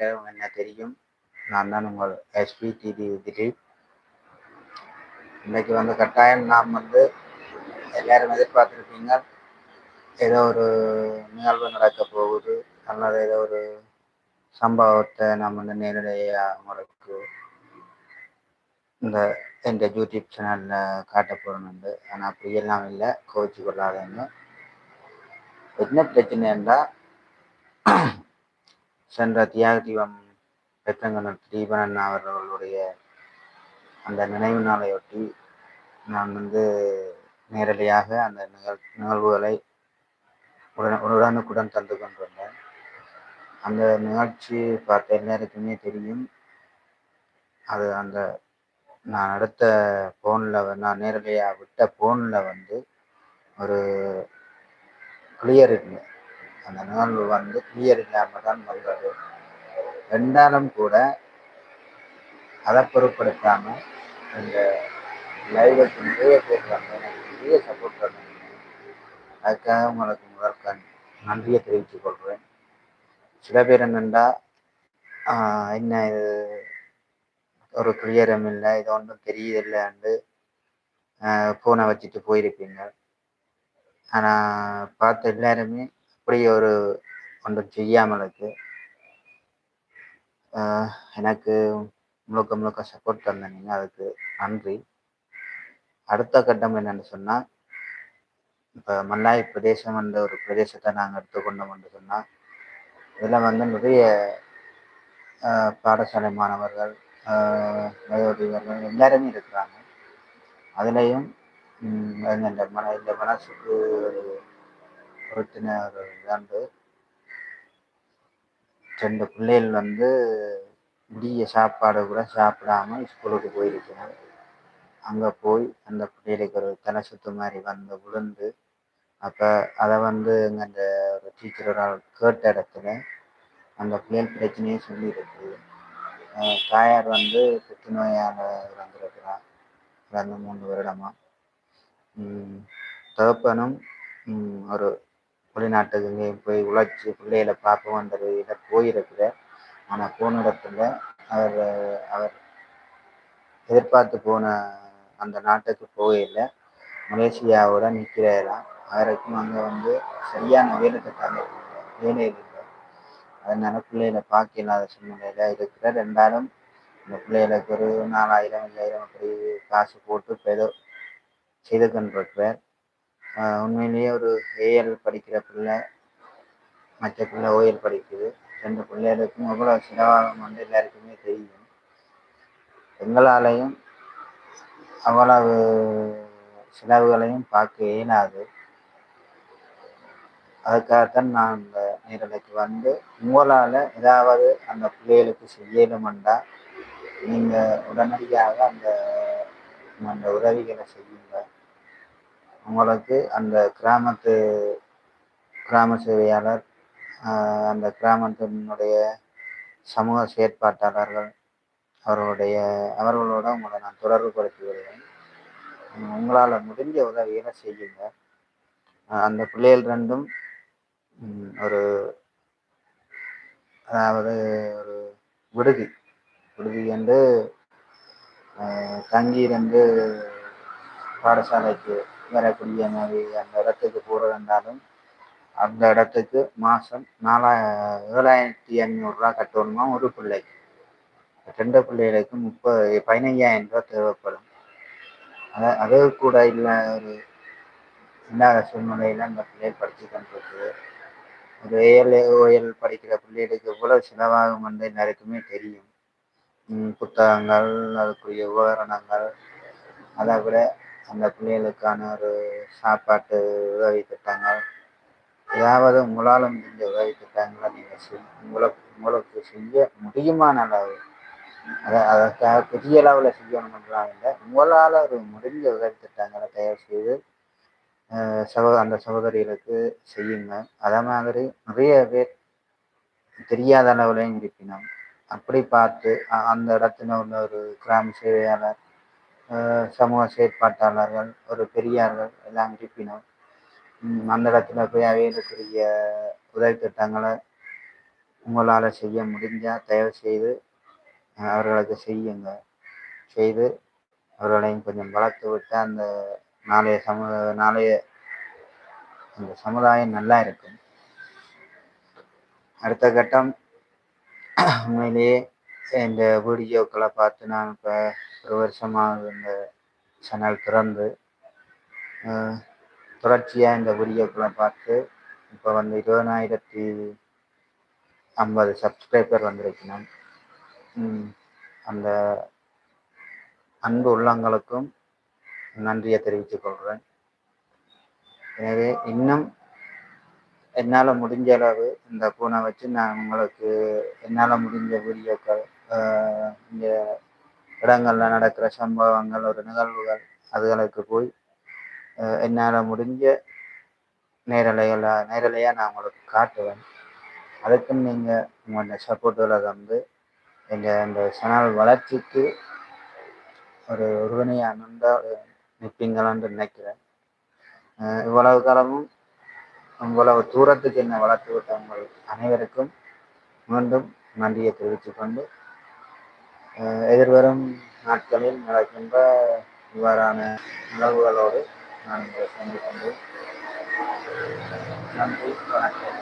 என்ன தெரியும்? நான் தான் உங்கள் எஸ்பி டிவி திலீப் இன்னைக்கு வந்து கட்டாயம் நாம் வந்து எல்லாரும் எதிர்பார்த்துருப்பீங்க. ஏதோ ஒரு நிகழ்வு நடக்க போகுது. அல்லது ஏதோ ஒரு சம்பவத்தை நம்ம வந்து நேரடியாக உங்களுக்கு இந்த இந்த யூடியூப் சேனலில் காட்ட போகிறோம்னு ஆனால் அப்படி எல்லாம் இல்லை. கோவிச்சு கொள்ளாதீங்க. என்ன பிரச்சனைன்னா சென்ற தியாக தீபம் வெற்றங்கனர் தீபனன் அவர்களுடைய அந்த நினைவு நாளையொட்டி நான் வந்து நேரடியாக அந்த நிகழ் நிகழ்வுகளை உடன் உடனுக்குடன் தந்து கொண்டிருந்தேன். அந்த நிகழ்ச்சி பார்த்த எல்லாருக்குமே தெரியும். அது அந்த நான் அடுத்த ஃபோனில் நான் நேரடியாக விட்ட ஃபோனில் வந்து ஒரு கிளியர் இருக்குது அந்த நாள் வந்து கிளியர் இல்லாமல் தான் வந்தது. ரெண்டாலும் கூட அதை பொருட்படுத்தாமல் இந்த லைவுக்கு நிறைய பேர் வந்து எனக்கு நிறைய சப்போர்ட் பண்ணுங்க. அதுக்காக உங்களுக்கு முதற்க நன்றியை தெரிவித்துக் கொள்கிறேன். சில பேர் என்னென்னா என்ன இது ஒரு கிளியரும் இல்லை இது ஒன்றும் தெரியதில்லைன்னு ஃபோனை வச்சுட்டு போயிருப்பீங்க. ஆனால் பார்த்த எல்லாருமே அப்படி ஒரு செய்யாமல் செய்யாமலுக்கு எனக்கு முழுக்க முழுக்க சப்போர்ட் தந்தீங்க அதுக்கு நன்றி. அடுத்த கட்டம் என்னென்னு சொன்னால் இப்போ மல்லாய் பிரதேசம் என்ற ஒரு பிரதேசத்தை நாங்கள் எடுத்துக்கொண்டோம் என்று சொன்னால் இதில் வந்து நிறைய பாடசாலை மாணவர்கள் வயோதிகர்கள் எல்லாருமே இருக்கிறாங்க. அதுலேயும் இந்த மன இந்த மனசுக்கு ஒரு பொருத்தின ஒரு ரெண்டு பிள்ளைகள் வந்து விடிய சாப்பாடு கூட சாப்பிடாம ஸ்கூலுக்கு போயிருக்கணும் அங்கே போய் அந்த பிள்ளைகளுக்கு ஒரு தலை சுத்து மாதிரி வந்து விழுந்து அப்போ அதை வந்து எங்கள் அந்த ஒரு டீச்சரோட கேட்ட இடத்துல அந்த பிள்ளைகள் பிரச்சனையே சொல்லியிருக்கு. தாயார் வந்து புற்றுநோயால் இறந்துருக்கிறார் இறந்து மூன்று வருடமாக தகப்பனும் ஒரு வெளிநாட்டுக்குங்க போய் உழைச்சி பிள்ளைகளை பார்க்க வந்தது இதை போயிருக்கிறார் ஆனால் போன இடத்துல அவர் அவர் எதிர்பார்த்து போன அந்த நாட்டுக்கு போகல மலேசியாவோட நிற்கிறாராம் அவருக்கும் அங்கே வந்து சரியான வேலை கட்டாங்க வேலை இல்லை. அதனால பிள்ளைகளை பார்க்க இல்லாத சூழ்நிலையில் இருக்கிற ரெண்டாலும் இந்த பிள்ளைகளுக்கு ஒரு நாலாயிரம் ஐயாயிரம் அப்படி காசு போட்டு இப்போ ஏதோ செய்து கொண்டிருக்கிறார். உண்மையிலேயே ஒரு ஏஎல் படிக்கிற பிள்ளை மற்ற பிள்ளை ஓஎல் படிக்குது. ரெண்டு பிள்ளைகளுக்கும் எவ்வளோ செலவாகும் வந்து எல்லாருக்குமே தெரியும். எங்களாலையும் அவ்வளவு செலவுகளையும் பார்க்க இயலாது. அதுக்காகத்தான் நான் அந்த நேரலைக்கு வந்து உங்களால் ஏதாவது அந்த பிள்ளைகளுக்கு செய்யணுமெண்டா நீங்கள் உடனடியாக அந்த அந்த உதவிகளை செய்யுங்கள். உங்களுக்கு அந்த கிராமத்து கிராம சேவையாளர் அந்த கிராமத்தினுடைய சமூக செயற்பாட்டாளர்கள் அவர்களுடைய அவர்களோட உங்களை நான் தொடர்பு படுத்தி வருவேன் உங்களால் முடிஞ்ச உதவிகளை செய்யுங்க. அந்த பிள்ளைகள் ரெண்டும் ஒரு அதாவது ஒரு விடுதி. விடுதி என்று தங்கியிருந்து பாடசாலைக்கு வரக்கூடிய மாதிரி அந்த இடத்துக்கு போகிறதுனாலும் அந்த இடத்துக்கு மாதம் நாலா ஏழாயிரத்தி ஐநூறுரூவா கட்டணுமா ஒரு பிள்ளைக்கு? ரெண்டு பிள்ளைகளுக்கு முப்பது பதினைஞ்சாயிரம் ரூபா தேவைப்படும். அதை அது கூட இல்லை ஒரு இல்லாத சூழ்நிலையில் அந்த பிள்ளைகள் படித்து கொண்டிருக்கு. ஒரு ஏஎல் ஓஎல் படிக்கிற பிள்ளைகளுக்கு எவ்வளோ செலவாகும் வந்து எல்லாருக்குமே தெரியும். புத்தகங்கள் அதுக்குரிய உபகரணங்கள் அதை விட அந்த பிள்ளைகளுக்கான ஒரு சாப்பாட்டு உதவி திட்டங்கள் ஏதாவது உங்களால் முடிஞ்ச உதவி திட்டங்களை நீங்கள் செய் உங்களுக்கு உங்களுக்கு செய்ய முடியுமான அளவு அதை அதற்காக பெரிய அளவில் செய்யணுன்றாங்க இல்லை உங்களால் ஒரு முடிஞ்ச உதவி திட்டங்களை தயார் செய்து சகோ அந்த சகோதரிகளுக்கு செய்யுங்க அதே மாதிரி நிறைய பேர் தெரியாத அளவுலையும் இருப்பினோம் அப்படி பார்த்து அந்த இடத்துல உள்ள ஒரு கிராம சேவையாளர் சமூக செயற்பாட்டாளர்கள் ஒரு பெரியார்கள் எல்லாம் இருப்பினோம் அந்த இடத்துல போய் அவைகளுக்குரிய உதவி திட்டங்களை உங்களால் செய்ய முடிஞ்சால் தயவு செய்து அவர்களுக்கு செய்யுங்க. செய்து அவர்களையும் கொஞ்சம் வளர்த்து விட்டு அந்த நாளைய சமு நாளைய அந்த சமுதாயம் நல்லா இருக்கும். அடுத்த கட்டம் உண்மையிலேயே இந்த வீடியோக்களை பார்த்து நான் இப்போ ஒரு வருஷமாக இந்த சேனல் திறந்து தொடர்ச்சியாக இந்த வீடியோக்களை பார்த்து இப்போ வந்து இருபதாயிரத்தி ஐம்பது சப்ஸ்கிரைபர் வந்திருக்கணும். அந்த அன்பு உள்ளங்களுக்கும் நன்றியை தெரிவித்துக் கொள்கிறேன். எனவே இன்னும் என்னால் முடிஞ்ச அளவு இந்த பூனை வச்சு நான் உங்களுக்கு என்னால் முடிஞ்ச வீடியோக்கள் இந்த இடங்களில் நடக்கிற சம்பவங்கள் ஒரு நிகழ்வுகள் அதுகளுக்கு போய் என்னால் முடிஞ்ச நேரலைகளை நேரலையாக நான் உங்களுக்கு காட்டுவேன். அதுக்கும் நீங்கள் உங்களோட சப்போர்ட்டில் வந்து எங்கள் இந்த சேனல் வளர்ச்சிக்கு ஒரு உறுதுணையாக நின்றால் நிற்பீங்களான்னு நினைக்கிறேன். இவ்வளவு காலமும் இவ்வளவு தூரத்துக்கு என்னை வளர்த்து விட்டவங்கள் அனைவருக்கும் மீண்டும் நன்றியை தெரிவித்துக்கொண்டு எதிர்வரும் நாட்களில் நடக்கின்ற இவ்வாறான நிகழ்வுகளோடு நான் உங்களை சந்திக்கின்றேன். நன்றி வணக்கம்.